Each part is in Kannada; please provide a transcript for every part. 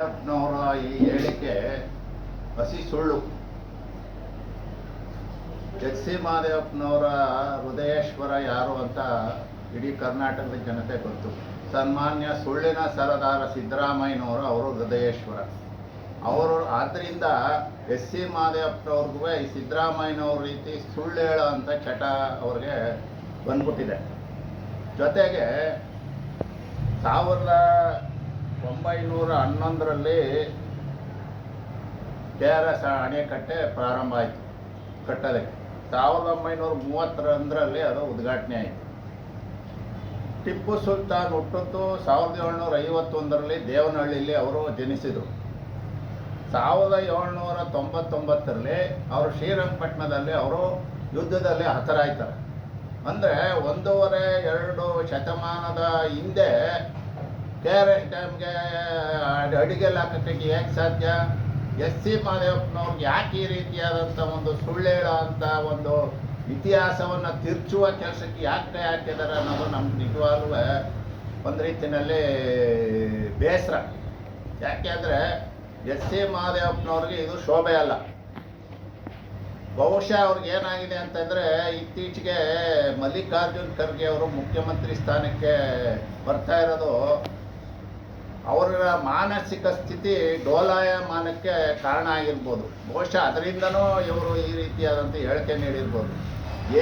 ಯಡಿಯೂರಪ್ಪನವರ ಈ ಹೇಳಿಕೆ ಹಸಿ ಸುಳ್ಳು. ಎಚ್ ಸಿ ಮಹದೇವಪ್ಪನವರ ಹೃದಯೇಶ್ವರ ಯಾರು ಅಂತ ಇಡೀ ಕರ್ನಾಟಕದ ಜನತೆ ಗೊತ್ತು. ಸನ್ಮಾನ್ಯ ಸುಳ್ಳಿನ ಸರದಾರ ಸಿದ್ದರಾಮಯ್ಯನವರು ಅವರು ಹೃದಯೇಶ್ವರ. ಅವರು ಆದ್ದರಿಂದ ಎಸ್ ಸಿ ಮಹಾದೇವಪ್ಪನವ್ರಿಗೂ ಈ ಸಿದ್ದರಾಮಯ್ಯನವ್ರ ರೀತಿ ಸುಳ್ಳು ಹೇಳೋ ಅಂತ ಚಟ ಅವ್ರಿಗೆ ಬಂದ್ಬಿಟ್ಟಿದೆ. ಜೊತೆಗೆ ಸಾವಿರದ ಒಂಬೈನೂರ ಹನ್ನೊಂದರಲ್ಲಿ ಕೆ ಆರ್ ಎಸ್ ಅಣೆಕಟ್ಟೆ ಪ್ರಾರಂಭ ಆಯಿತು ಕಟ್ಟೋದಕ್ಕೆ. ಸಾವಿರದ ಒಂಬೈನೂರ ಮೂವತ್ತರಂದರಲ್ಲಿ ಅದು ಉದ್ಘಾಟನೆ ಆಯಿತು. ಟಿಪ್ಪು ಸುಲ್ತಾನ್ ಹುಟ್ಟಿದ್ದು ಸಾವಿರದ ಏಳ್ನೂರ ಐವತ್ತೊಂದರಲ್ಲಿ ದೇವನಹಳ್ಳಿಯಲ್ಲಿ ಅವರು ಜನಿಸಿದರು. ಸಾವಿರದ ಏಳ್ನೂರ ತೊಂಬತ್ತೊಂಬತ್ತರಲ್ಲಿ ಅವರು ಶ್ರೀರಂಗಪಟ್ಟಣದಲ್ಲಿ ಅವರು ಯುದ್ಧದಲ್ಲಿ ಹತರಾಯ್ತಾರೆ. ಅಂದರೆ ಒಂದೂವರೆ ಎರಡು ಶತಮಾನದ ಹಿಂದೆ ಎಸ್ ಡ್ಯಾಮ್ಗೆ ಅಡಿಗೆಲ್ಲ ಹಾಕೋಕ್ಕೆ ಹೇಗೆ ಸಾಧ್ಯ? ಎಸ್ ಸಿ ಮಹದೇವಪ್ಪನವ್ರಿಗೆ ಯಾಕೆ ಈ ರೀತಿಯಾದಂಥ ಒಂದು ಸುಳ್ಳು ಹೇಳೋ ಅಂಥ ಒಂದು ಇತಿಹಾಸವನ್ನು ತಿರ್ಚುವ ಕೆಲಸಕ್ಕೆ ಯಾಕೆ ಕೈ ಹಾಕಿದ್ದಾರೆ ಅನ್ನೋದು ನಮ್ಗೆ ನಿಜವಾಗ್ಲೂ ಒಂದು ರೀತಿಯಲ್ಲಿ ಬೇಸರ. ಯಾಕೆಂದರೆ ಎಸ್ ಸಿ ಮಹದೇವಪ್ಪನವ್ರಿಗೆ ಇದು ಶೋಭೆ ಅಲ್ಲ. ಬಹುಶಃ ಅವ್ರಿಗೆ ಏನಾಗಿದೆ ಅಂತಂದರೆ ಇತ್ತೀಚೆಗೆ ಮಲ್ಲಿಕಾರ್ಜುನ್ ಖರ್ಗೆ ಅವರು ಮುಖ್ಯಮಂತ್ರಿ ಸ್ಥಾನಕ್ಕೆ ಬರ್ತಾ ಇರೋದು ಅವರ ಮಾನಸಿಕ ಸ್ಥಿತಿ ಡೋಲಾಯಮಾನಕ್ಕೆ ಕಾರಣ ಆಗಿರ್ಬೋದು. ಬಹುಶಃ ಅದರಿಂದನೂ ಇವರು ಈ ರೀತಿಯಾದಂಥ ಹೇಳಿಕೆ ನೀಡಿರ್ಬೋದು.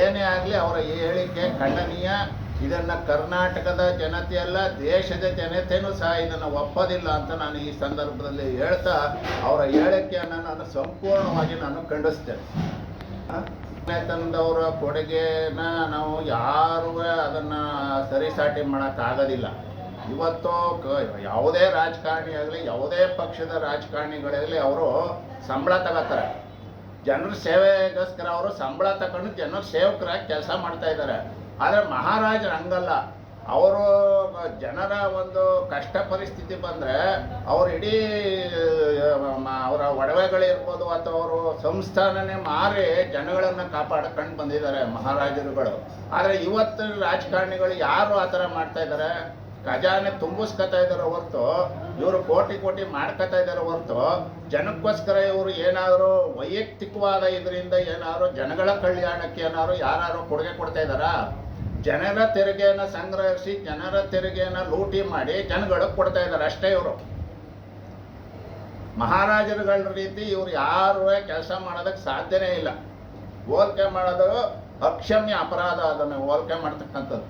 ಏನೇ ಆಗಲಿ ಅವರ ಈ ಹೇಳಿಕೆ ಖಂಡನೀಯ. ಇದನ್ನು ಕರ್ನಾಟಕದ ಜನತೆಯಲ್ಲ ದೇಶದ ಜನತೆಯೂ ಸಹ ಇದನ್ನು ಒಪ್ಪೋದಿಲ್ಲ ಅಂತ ನಾನು ಈ ಸಂದರ್ಭದಲ್ಲಿ ಹೇಳ್ತಾ ಅವರ ಹೇಳಿಕೆಯನ್ನು ನಾನು ಸಂಪೂರ್ಣವಾಗಿ ನಾನು ಖಂಡಿಸ್ತೇನೆ. ತಂದವರ ಕೊಡುಗೆನ ನಾವು ಯಾರೂ ಅದನ್ನು ಸರಿಸಾಟಿ ಮಾಡೋಕ್ಕಾಗೋದಿಲ್ಲ. ಇವತ್ತು ಯಾವುದೇ ರಾಜಕಾರಣಿ ಆಗಲಿ, ಯಾವುದೇ ಪಕ್ಷದ ರಾಜಕಾರಣಿಗಳಾಗಲಿ ಅವರು ಸಂಬಳ ತಗೋತಾರೆ. ಜನರ ಸೇವೆಗೋಸ್ಕರ ಅವರು ಸಂಬಳ ತಗೊಂಡು ಜನರ ಸೇವಕರಾಗಿ ಕೆಲಸ ಮಾಡ್ತಾ ಇದ್ದಾರೆ ಆದರೆ ಮಹಾರಾಜರು ಹಂಗಲ್ಲ. ಅವರು ಜನರ ಒಂದು ಕಷ್ಟ ಪರಿಸ್ಥಿತಿ ಬಂದರೆ ಅವ್ರು ಇಡೀ ಅವರ ಒಡವೆಗಳಿರ್ಬೋದು ಅಥವಾ ಅವರು ಸಂಸ್ಥಾನನೇ ಮಾರಿ ಜನಗಳನ್ನು ಕಾಪಾಡ್ಕೊಂಡು ಬಂದಿದ್ದಾರೆ ಮಹಾರಾಜರುಗಳು. ಆದರೆ ಇವತ್ತು ರಾಜಕಾರಣಿಗಳು ಯಾರು ಆ ಥರ ಮಾಡ್ತಾ ಇದ್ದಾರೆ ಖಜಾನೆ ತುಂಬಿಸ್ಕೊತಾ ಇದಾರೆ ಹೊರತು, ಇವರು ಕೋಟಿ ಕೋಟಿ ಮಾಡ್ಕೊತಾ ಇದಾರೆ ಹೊರತು, ಜನಕ್ಕೋಸ್ಕರ ಇವರು ಏನಾದರೂ ವೈಯಕ್ತಿಕವಾದ ಇದರಿಂದ ಏನಾದ್ರು ಜನಗಳ ಕಲ್ಯಾಣಕ್ಕೆ ಏನಾದ್ರು ಯಾರು ಕೊಡುಗೆ ಕೊಡ್ತಾ ಇದ್ದಾರಾ ಜನರ ತೆರಿಗೆಯನ್ನು ಸಂಗ್ರಹಿಸಿ, ಜನರ ತೆರಿಗೆಯನ್ನು ಲೂಟಿ ಮಾಡಿ ಜನಗಳಿಗೆ ಕೊಡ್ತಾ ಇದ್ದಾರೆ ಅಷ್ಟೇ ಇವರು. ಮಹಾರಾಜರುಗಳ ರೀತಿ ಇವ್ರು ಯಾರು ಕೆಲಸ ಮಾಡೋದಕ್ಕೆ ಸಾಧ್ಯನೇ ಇಲ್ಲ. ಹೋಲ್ಕೆ ಮಾಡೋದು ಅಕ್ಷಮ್ಯ ಅಪರಾಧ ಅದನ್ನು ಹೋಲ್ಕೆ ಮಾಡ್ತಕ್ಕಂಥದ್ದು.